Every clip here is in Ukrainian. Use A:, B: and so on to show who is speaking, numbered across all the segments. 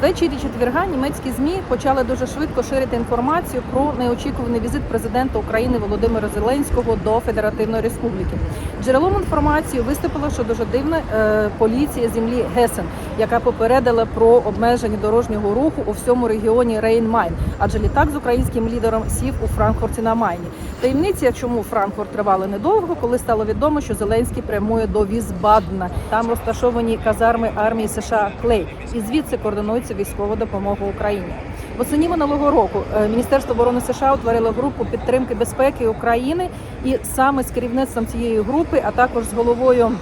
A: Ввечері четверга німецькі змі почали дуже швидко ширити інформацію про неочікуваний візит президента України Володимира Зеленського до Федеративної Республіки. Джерелом інформації виступила, що дуже дивна е, поліція землі Гесен, яка попередила про обмеження дорожнього руху у всьому регіоні Рейн-Майн, адже літак з українським лідером сів у Франкфурті на Майні. Таємниця, чому Франкфурт тривали недовго, коли стало відомо, що Зеленський прямує до Візбадена. Там розташовані казарми армії США Клей, і звідси координується військова допомога Україні. Восені минулого року е, Міністерство оборони США утворило групу підтримки безпеки України, і саме з керівництвом цієї групи, а також з головою.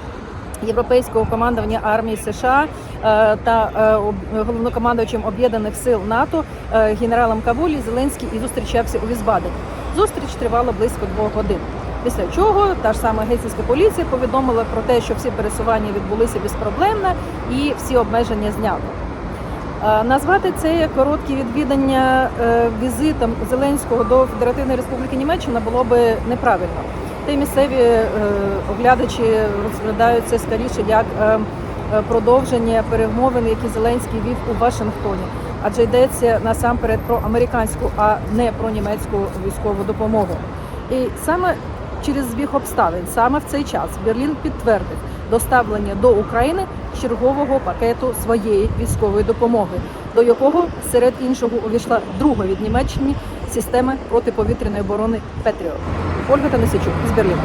A: Європейського командування армії США е, та е, головнокомандувачем об'єднаних сил НАТО е, генералом Кавулі Зеленський і зустрічався у Візбадені. Зустріч тривала близько двох годин. Після чого та ж сама гельсінська поліція повідомила про те, що всі пересування відбулися безпроблемно і всі обмеження знято. Е, Назвати це короткі відвідання візитом Зеленського до Федеративної Республіки Німеччина було би неправильно. Та місцеві е, оглядачі розглядають це скоріше як е, е, продовження перемовин, які Зеленський вів у Вашингтоні, адже йдеться насамперед про американську, а не про німецьку військову допомогу. І саме через збіг обставин, саме в цей час Берлін підтвердив доставлення до України чергового пакету своєї військової допомоги, до якого серед іншого увійшла друга від Німеччини система протиповітряної оборони Петріот. Ольга Танасичук з Берліна.